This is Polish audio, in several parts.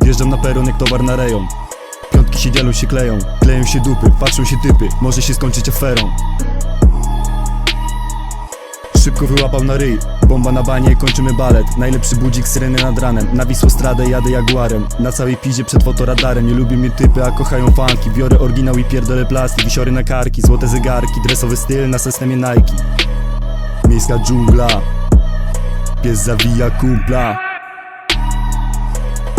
Wjeżdżam na peron jak towar na rejon. Piątki się dzielą, się kleją. Kleją się dupy, patrzą się typy. Może się skończyć aferą. Szybko wyłapał na ryj. Bomba na banie, kończymy balet. Najlepszy budzik, syreny nad ranem. Na Wisłostradę jadę jaguarem. Na całej pizie przed fotoradarem. Nie lubię mnie typy, a kochają fanki. Biorę oryginał i pierdolę plastik Wisiory na karki, złote zegarki. Dresowy styl na systemie Nike. Miejska dżungla. Pies zawija kumpla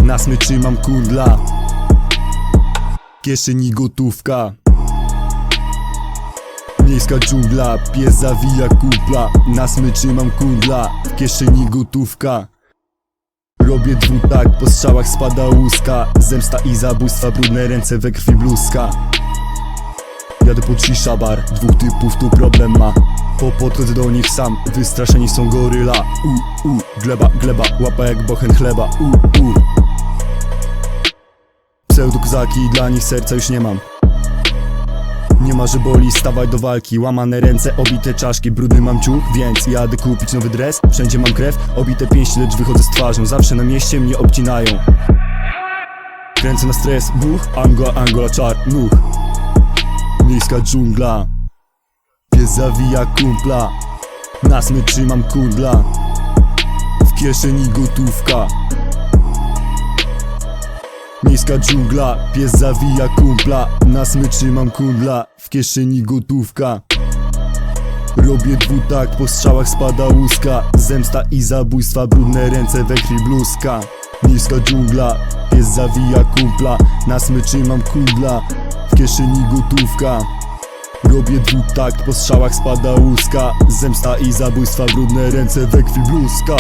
Na smyczy mam kundla. Kieszeni gotówka. Miejska dżungla, pies zawija kupla Na smyczy mam kundla, w kieszeni gotówka. Robię dwutak, po strzałach spada łuska. Zemsta i zabójstwa, brudne ręce we krwi bluzka. Jadę po shisha bar, dwóch typów tu problem ma. Po podchodzę do nich sam, wystraszeni są goryla. U, u, gleba, gleba, łapa jak bochen chleba. U, u Pseudokozaki, dla nich serca już nie mam. Nie ma, boli, stawaj do walki. Łamane ręce, obite czaszki, brudny mam ciuch Więc jadę kupić nowy dres. Wszędzie mam krew, obite pięści, lecz wychodzę z twarzą. Zawsze na mieście mnie obcinają. Kręcę na stres, buch Angola, Angola, czar, nuch Miejska dżungla. Pies zawija kumpla. Na smyczy mam kundla W kieszeni gotówka Miejska dżungla, pies zawija kumpla. Na smyczy mam kundla, w kieszeni gotówka. Robię dwutak, po strzałach spada łuska. Zemsta i zabójstwa, brudne ręce we krwi bluzka Miejska dżungla, pies zawija kumpla. Na smyczy mam kundla, w kieszeni gotówka. Robię dwutakt, po strzałach spada łuska. Zemsta i zabójstwa, brudne ręce we krwi bluzka!